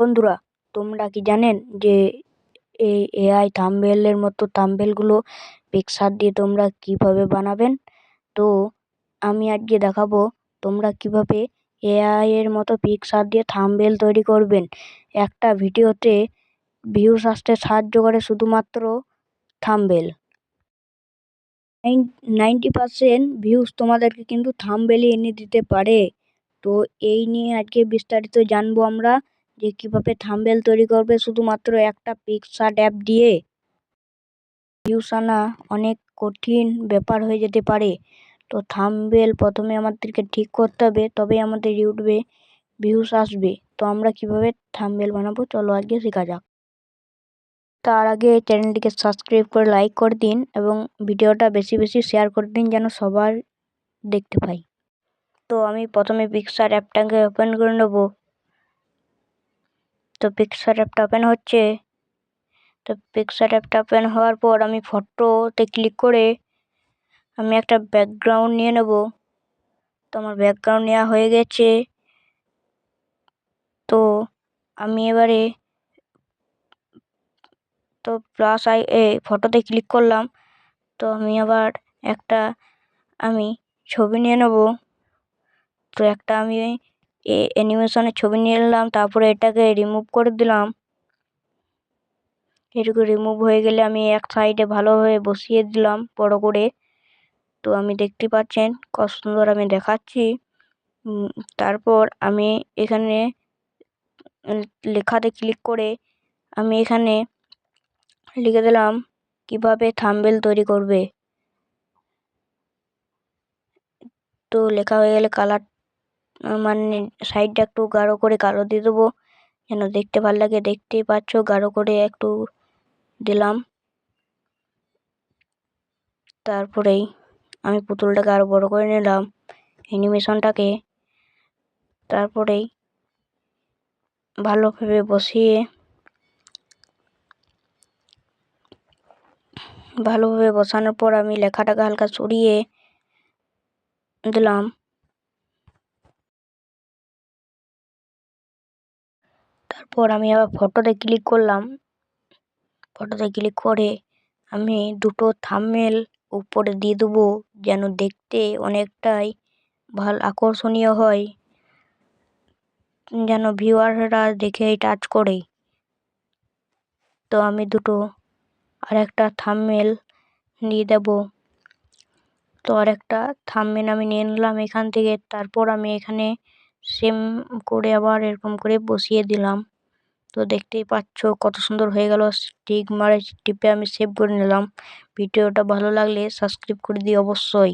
বন্ধুরা, তোমরা কি জানেন যে এই এআই থাম্বনেলের মতো থাম্বনেলগুলো পিকচার দিয়ে তোমরা কীভাবে বানাবেন? তো আমি আজকে দেখাবো তোমরা কীভাবে এআই এর মতো পিকচার দিয়ে থাম্বনেল তৈরি করবেন। একটা ভিডিওতে ভিউস আসতে সাহায্য করে শুধুমাত্র থাম্বনেল নাইনটি পারসেন্ট ভিউস তোমাদেরকে কিন্তু থাম্বনেলই এনে দিতে পারে। তো এই নিয়ে আজকে বিস্তারিত জানব আমরা। যে কীভাবে থাম্বনেল তৈরি করবে, শুধুমাত্র একটা পিকচার অ্যাপ দিয়ে? ভিউস আনা অনেক কঠিন ব্যাপার হয়ে যেতে পারে। তো থাম্বনেল প্রথমে আমাদেরকে ঠিক করতে হবে, তবেই আমাদের ইউটিউবে ভিউস আসবে। তো আমরা কীভাবে থাম্বনেল বানাবো, চলো আজকে শেখা যাক। তার আগে চ্যানেলটিকে সাবস্ক্রাইব করে লাইক করে দিন এবং ভিডিওটা বেশি বেশি শেয়ার করে দিন, যেন সবার দেখতে পাই। তো আমি প্রথমে পিকচার অ্যাপটাকে ওপেন করে নেব। তো পিকচার অ্যাপটা ওপেন হচ্ছে। তো পিকচার অ্যাপটা ওপেন হওয়ার পর আমি ফটোতে ক্লিক করে আমি একটা ব্যাকগ্রাউন্ড নিয়ে নেব। তো আমার ব্যাকগ্রাউন্ড নেওয়া হয়ে গেছে। তো আমি এবারে তো প্লাস আই এ ফটোতে ক্লিক করলাম। তো আমি আবার একটা আমি ছবি নিয়ে নেব। তো একটা আমি এ অ্যানিমেশনের ছবি নিয়ে নিলাম তারপরে এটাকে রিমুভ করে দিলাম। এটুকু রিমুভ হয়ে গেলে আমি এক সাইডে ভালোভাবে বসিয়ে দিলাম, বড় করে। তো আমি দেখতে পাচ্ছেন, কত সুন্দর আমি দেখাচ্ছি। তারপর আমি এখানে লেখাতে ক্লিক করে আমি এখানে লিখে দিলাম, কীভাবে থাম্বেল তৈরি করবে। তো লেখা হয়ে গেলে কালার মানে সাইডটা একটু গাঢ় করে কালো দিয়ে দেবো। যেন দেখতে ভালো লাগে, দেখতেই পাচ্ছ, গাঢ় করে একটু দিলাম। তারপরেই আমি পুতুলটাকে আরও বড় করে নিলাম অ্যানিমেশনটাকে তারপরেই ভালোভাবে বসিয়ে, ভালোভাবে বসানোর পর আমি লেখাটাকে হালকা সরিয়ে দিলাম। তারপর আমি আবার ফটোতে ক্লিক করলাম। ফটোতে ক্লিক করে আমি দুটো থাম্বনেল উপরে দিয়ে দেবো যেন দেখতে অনেকটাই ভালো আকর্ষণীয় হয়, যেন ভিউয়াররা দেখে টাচ করে। তো আমি দুটো আর একটা থাম্বনেল দিয়ে দেব। তো আর একটা থাম্বনেল আমি নিয়ে নিলাম এখান থেকে, তারপর আমি এখানে সেম করে আবার এরকম করে বসিয়ে দিলাম। তো দেখতেই পাচ্ছ কত সুন্দর হয়ে গেল। স্টিক মারে টিপে আমি সেভ করে নিলাম। ভিডিওটা ভালো লাগলে সাবস্ক্রাইব করে দিই অবশ্যই।